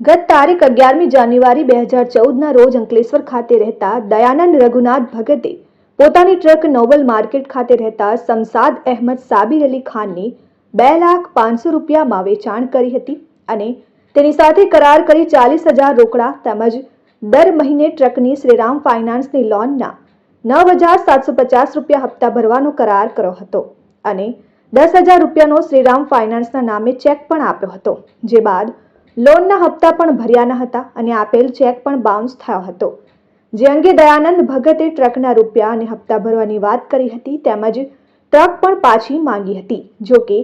ગત તારીખ અગિયારમી જાન્યુઆરી બે હજાર ચૌદના રોજ અંકલેશ્વર ખાતે રહેતા દયાનંદ રઘુનાથ ભગતે પોતાની ટ્રક નોબલ માર્કેટ ખાતે રહેતા સમસાદ અહેમદ સાબિર અલી ખાનની બે લાખ પાંચસો રૂપિયામાં વેચાણ કરી હતી અને તેની સાથે કરાર કરી ચાલીસ હજાર રોકડા તેમજ દર મહિને ટ્રકની શ્રીરામ ફાઇનાન્સની લોનના નવ હજાર સાતસો પચાસ રૂપિયા હપ્તા ભરવાનો કરાર કર્યો હતો અને દસ હજાર રૂપિયાનો શ્રીરામ ફાઇનાન્સના નામે ચેક પણ આપ્યો હતો, જે બાદ લોનના હપ્તા પણ ભર્યા ન હતા અને આપેલ ચેક પણ બાઉન્સ થયો હતો. જે અંગે દયાનંદ ભગતે ટ્રકના રૂપિયા અને હપ્તા ભરવાની વાત કરી હતી તેમજ ટ્રક પણ પાછી માંગી હતી. જો કે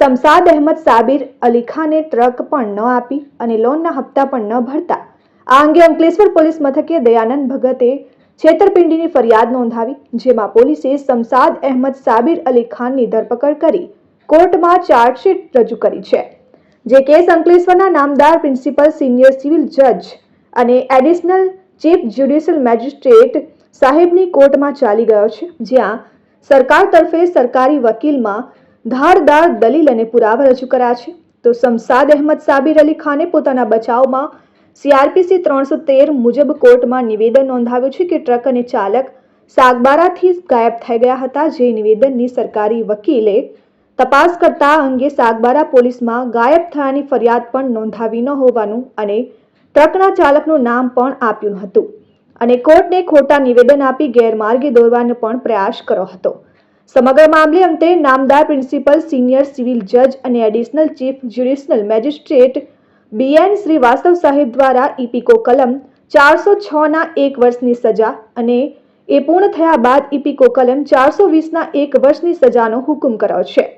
સમસાદ અહેમદ સાબિર અલી ખાને ટ્રક પણ ન આપી અને લોનના હપ્તા પણ ન ભરતા. આ અંગે અંકલેશ્વર પોલીસ મથકે દયાનંદ ભગતે છેતરપિંડીની ફરિયાદ નોંધાવી, જેમાં પોલીસે સમસાદ અહેમદ સાબિર અલી ખાનની ધરપકડ કરી કોર્ટમાં ચાર્જશીટ રજૂ કરી છે. જે કેસ અંકલેશ્વરના નામદાર પ્રિન્સિપલ સિનિયર સિવિલ જજ અને એડિશનલ ચીફ જ્યુડિશિયલ મેજિસ્ટ્રેટ સાહેબની કોર્ટમાં ચાલી ગયો છે, જ્યાં સરકાર તરફે સરકારી વકીલમાં ધારદાર દલીલ અને પુરાવા રજૂ કર્યા છે. તો સમસાદ અહેમદ સાબિર અલી ખાને પોતાના બચાવમાં સીઆરપીસી ત્રણસો તેર મુજબ કોર્ટમાં નિવેદન નોંધાવ્યું છે કે ટ્રક અને ચાલક સાગબારાથી ગાયબ થઈ ગયા હતા. જે નિવેદનની સરકારી વકીલે તપાસ કરતા અંગે સાગબારા પોલીસમાં ગાયબ થયાની ફરિયાદ પણ નોંધાવી ન હોવાનું અને ટ્રકના ચાલકનું નામ પણ આપ્યું હતું અને કોર્ટને ખોટા નિવેદન આપી ગેરમાર્ગે દોરવાનો પણ પ્રયાસ કર્યો હતો. સમગ્ર મામલે અંતે નામદાર પ્રિન્સિપલ, સિનિયર સિવિલ જજ અને additional chief judicial magistrate BN Srivastava સાહેબ દ્વારા ઇપિકો કલમ ચારસો છ ના એક વર્ષની સજા અને એ પૂર્ણ થયા બાદ ઇપીકો કલમ ચારસો વીસના એક વર્ષની સજાનો હુકમ કર્યો છે.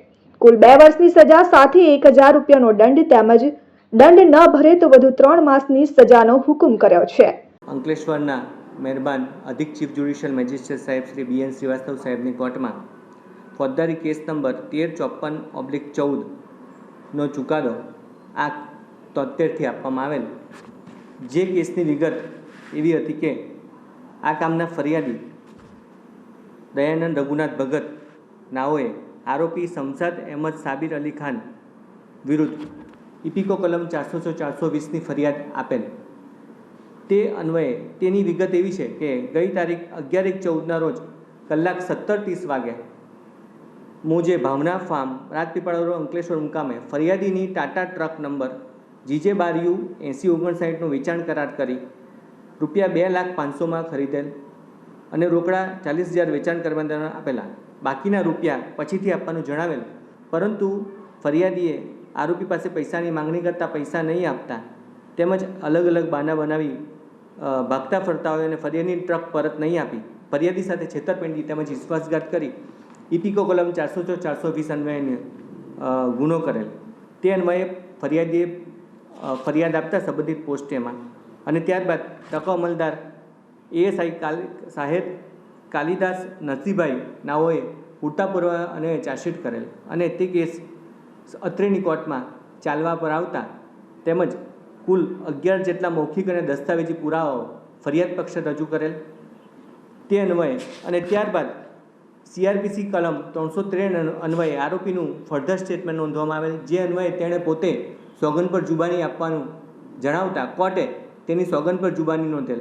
કુલ બે વર્ષની સજા, સાથે એક હજાર રૂપિયાનો દંડ તેમજ દંડ ન ભરે તો વધુ ત્રણ માસની સજાનો હુકમ કર્યો છે. અંકલેશ્વરના મહેરબાન અધિક ચીફ જ્યુડિશિયલ મેજિસ્ટ્રેટ સાહેબ શ્રી બી એન શ્રીવાસ્તવ સાહેબની કોર્ટમાં ફોજદારી કેસ નંબર તેર ચોપન ઓબ્લિક ચૌદનો ચુકાદો આ તોતેરથી આપવામાં આવેલ. જે કેસની વિગત એવી હતી કે આ કામના ફરિયાદી દયાનંદ રઘુનાથ ભગત નાઓએ આરોપી સમસાદ અહેમદ સાબિર અલી ખાન વિરુદ્ધ ઇપિકો કલમ ચારસો છ ચારસો વીસની ફરિયાદ આપેલ. તે અન્વયે તેની વિગત એવી છે કે ગઈ તારીખ અગિયાર એક ચૌદના રોજ કલાક સત્તર ત્રીસ વાગે મોજે ભાવના ફાર્મ રાજપીપળા રોડ અંકલેશ્વર મુકામે ફરિયાદીની ટાટા ટ્રક નંબર જીજે બાર યુ એંસી ઓગણસાઠનું વેચાણ કરાર કરી રૂપિયા બે લાખ પાંચસોમાં ખરીદેલ અને રોકડા ચાલીસ હજાર વેચાણ કરવાના આપેલા. બાકીના રૂપિયા પછીથી આપવાનું જણાવેલ. પરંતુ ફરિયાદીએ આરોપી પાસે પૈસાની માંગણી કરતાં પૈસા નહીં આપતા. તેમજ અલગ અલગ બાના બનાવી ભાગતા ફરતા હોય અને ફરિયાદની ટ્રક પરત નહીં આપી. ફરિયાદી સાથે છેતરપિંડી તેમજ વિશ્વાસઘાત કરી ઇપિકો કલમ ચારસો છ ચારસો વીસ અન્વયે ગુનો કરેલ. તે અન્વયે ફરિયાદીએ ફરિયાદ આપતા સંબંધિત પોસ્ટેમાં. અને ત્યારબાદ તકો અમલદાર કાલ, સાહેબ કાલિદાસ નરસિંહભાઈ નાઓએ પૂરતા પૂર્વ અને ચાર્જશીટ કરેલ અને તે કેસ અત્રેની કોર્ટમાં ચાલવા પર આવતા તેમજ કુલ અગિયાર જેટલા મૌખિક અને દસ્તાવેજી પુરાવાઓ ફરિયાદ પક્ષે રજૂ કરેલ. તે અન્વયે અને ત્યારબાદ સીઆરપીસી કલમ ત્રણસો ત્રેણ અન્વયે આરોપીનું ફર્ધર સ્ટેટમેન્ટ નોંધવામાં આવેલ, જે અન્વયે તેણે પોતે સોગન પર જુબાની આપવાનું જણાવતા કોર્ટે તેની સોગન પર જુબાની નોંધેલ.